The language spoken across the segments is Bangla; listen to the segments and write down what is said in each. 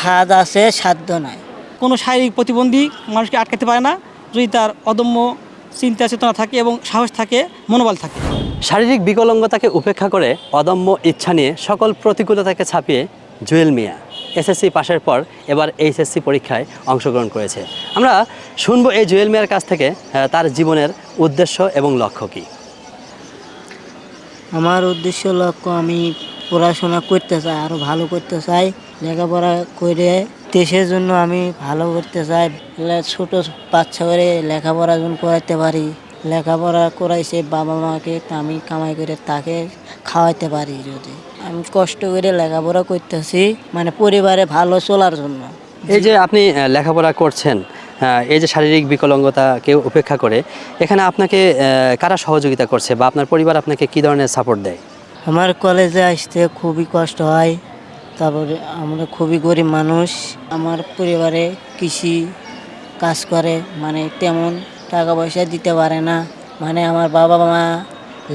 স্বাদ আছে সাধ্য নাই। কোনো শারীরিক প্রতিবন্ধী মানুষকে আটকাতে পারে না। যদি তার অদম্য চিন্তা চেতনা থাকে এবং সাহস থাকে মনোবল থাকে। শারীরিক বিকলাঙ্গতাকে উপেক্ষা করে অদম্য ইচ্ছা নিয়ে সকল প্রতিকূলতাকে ছাপিয়ে জুয়েল মিয়া এসএসসি পাশের পর এবার এইচএসসি পরীক্ষায় অংশগ্রহণ করেছে। আমরা শুনব এই জুয়েল মিয়ার কাছ থেকে তার জীবনের উদ্দেশ্য এবং লক্ষ্য কী। আমার উদ্দেশ্য লক্ষ্য আমি পড়াশোনা করতে চাই আরও ভালো করতে চাই। লেখাপড়া করে দেশের জন্য আমি ভালো করতে চাই। ছোট বাচ্চা করে লেখাপড়া যেন করাতে পারি। লেখাপড়া করাইছে বাবা মাকে আমি কামাই করে তাকে খাওয়াইতে পারি যদি। আমি কষ্ট করে লেখাপড়া করতেছি মানে পরিবারে ভালো চলার জন্য। এই যে আপনি লেখাপড়া করছেন এই যে শারীরিক বিকলাঙ্গতাকে উপেক্ষা করে এখানে আপনাকে কারা সহযোগিতা করছে বা আপনার পরিবার আপনাকে কী ধরনের সাপোর্ট দেয়? আমার কলেজে আসতে খুবই কষ্ট হয়। তারপরে আমরা খুবই গরিব মানুষ। আমার পরিবারে কৃষি কাজ করে মানে তেমন টাকা পয়সা দিতে পারে না। মানে আমার বাবা মা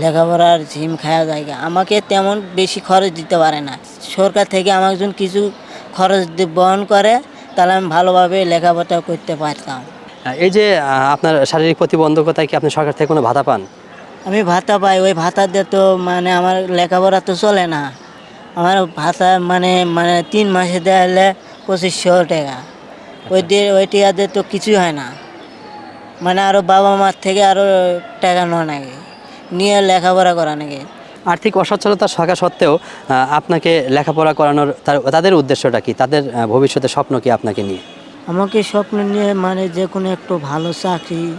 লেখাপড়ার ঝিম খাওয়া জায়গা আমাকে তেমন বেশি খরচ দিতে পারে না। সরকার থেকে আমাকে যখন কিছু খরচ বহন করে তাহলে আমি ভালোভাবে লেখাপড়া করতে পারতাম। এই যে আপনার শারীরিক প্রতিবন্ধকতায় কি আপনি সরকার থেকে কোনো ভাতা পান? আমি ভাতা পাই। ওই ভাতা দিয়ে তো মানে আমার লেখাপড়া তো চলে না। আমার ভাষা মানে মানে তিন মাসে দেওয়া হলে পঁচিশশো টাকা। ওই দিয়ে ওই টাকা দিয়ে তো কিছুই হয় না। মানে আরও বাবা মার থেকে আরও টাকা নেওয়া নাকি? নিয়ে লেখাপড়া করা নাকি? আর্থিক অসচ্ছলতা থাকা সত্ত্বেও আপনাকে লেখাপড়া করানোর তার- তাদের উদ্দেশ্যটা কি? তাদের আহ, ভবিষ্যতের স্বপ্ন কি আপনাকে নিয়ে? আমাকে স্বপ্ন নিয়ে মানে যে কোনো একটু ভালো চাকরি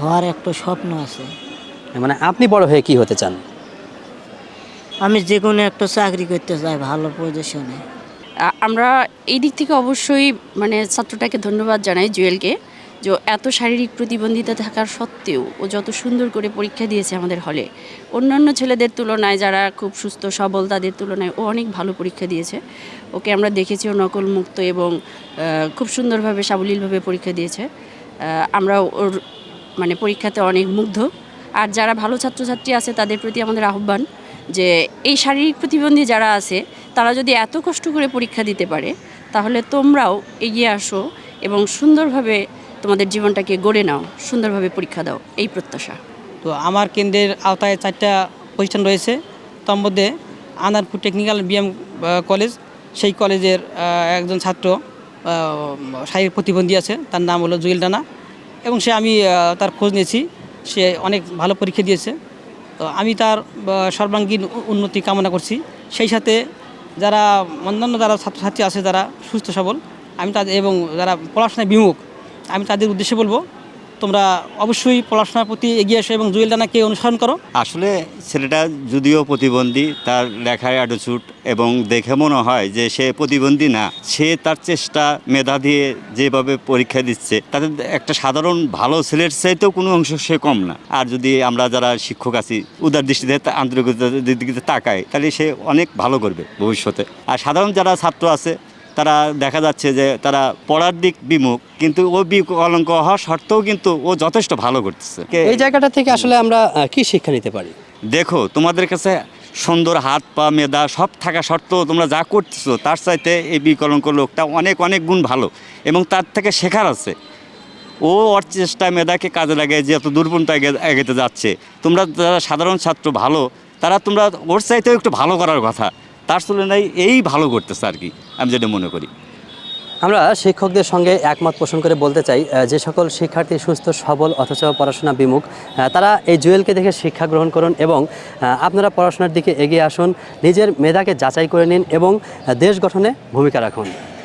হওয়ার একটা স্বপ্ন আছে। মানে আপনি বড় হয়ে কি হতে চান? আমি যে কোনো একটা চাকরি করতে চাই ভালো পজিশনে আমরা এই দিক থেকে অবশ্যই মানে ছাত্রটাকে ধন্যবাদ জানাই জুয়েলকে যে এত শারীরিক প্রতিবন্ধিতা থাকার সত্ত্বেও ও যত সুন্দর করে পরীক্ষা দিয়েছে আমাদের হলে। অন্যান্য ছেলেদের তুলনায় যারা খুব সুস্থ, সবল তাদের তুলনায় ও অনেক ভালো পরীক্ষা দিয়েছে। ওকে আমরা দেখেছি ও নকল মুক্ত এবং খুব সুন্দরভাবে, সাবলীলভাবে পরীক্ষা দিয়েছে। আমরা ওর মানে পরীক্ষাতে অনেক মুগ্ধ। আর যারা ভালো ছাত্রছাত্রী আছে, তাদের প্রতি আমাদের আহ্বান যে এই শারীরিক প্রতিবন্ধী যারা আছে, তারা যদি এত কষ্ট করে পরীক্ষা দিতে পারে, তাহলে তোমরাও এগিয়ে আসো এবং সুন্দরভাবে তোমাদের জীবনটাকে গড়ে নাও, সুন্দরভাবে পরীক্ষা দাও। এই প্রত্যাশা। তো আমার কেন্দ্রের আওতায় চারটা প্রতিষ্ঠান রয়েছে। তার মধ্যে আনারপুর টেকনিক্যাল বিএম কলেজ, সেই কলেজের একজন ছাত্র শারীরিক প্রতিবন্ধী আছে, তার নাম হলো জুয়েল ডানা এবং সে আমি তার খোঁজ নিয়েছি। সে অনেক ভালো পরীক্ষা দিয়েছে। তো আমি তার সর্বাঙ্গীন উন্নতি কামনা করছি। সেই সাথে যারা, অন্যান্য যারা ছাত্রছাত্রী আছে, যারা সুস্থ সবল, আমি তাদের, এবং যারা পড়াশোনায় বিমুখ, আমি তাদের উদ্দেশ্যে বলব তোমরা অবশ্যই পড়াশোনার প্রতি এগিয়ে আসো এবং জুয়েল ডানাকে অনুসরণ করো। আসলে ছেলেটা যদিও প্রতিবন্ধী, তার লেখায় অ্যাটিচিউড এবং দেখে মনে হয় যে সে প্রতিবন্ধী না, সে তার চেষ্টা, মেধা দিয়ে যেভাবে পরীক্ষা দিচ্ছে, তাতে একটা সাধারণ ভালো ছেলের চাইতেও কোনো অংশ সে কম না। আর যদি আমরা যারা শিক্ষক আছি, উদার দৃষ্টিতে আন্তরিকতার দিকে তাকাই, তাহলে সে অনেক ভালো করবে ভবিষ্যতে। আর সাধারণ যারা ছাত্র আছে তারা দেখা যাচ্ছে যে তারা পড়ার দিক বিমুখ কিন্তু ও বিকলঙ্ক হওয়া সত্ত্বেও কিন্তু ও যথেষ্ট ভালো করতেছে। এই জায়গাটা থেকে আসলে আমরা কি শিক্ষা নিতে পারি? দেখো তোমাদের কাছে সুন্দর হাত পা মেধা সব থাকা সত্ত্বেও তোমরা যা করতেছো তার চাইতে এই বিকলঙ্ক লোকটা অনেক অনেক গুণ ভালো এবং তার থেকে শেখার আছে। ও ওর চেষ্টা মেধাকে কাজে লাগে যে এত দূর পর্যন্ত এগে- এগোতে যাচ্ছে। তোমরা যারা সাধারণ ছাত্র ভালো তারা তোমরা ওর চাইতেও একটু ভালো করার কথা। তার তুলনায় এই ভালো করতেছে আর কি, আমি যেটা মনে করি। আমরা শিক্ষকদের সঙ্গে একমত পোষণ করে বলতে চাই যে সকল শিক্ষার্থী সুস্থ, সবল, অথচ পড়াশোনা বিমুখ তারা এই জুয়েলকে দেখে শিক্ষা গ্রহণ করুন এবং আপনারা পড়াশোনার দিকে এগিয়ে আসুন, নিজের মেধাকে যাচাই করে নিন এবং দেশ গঠনে ভূমিকা রাখুন।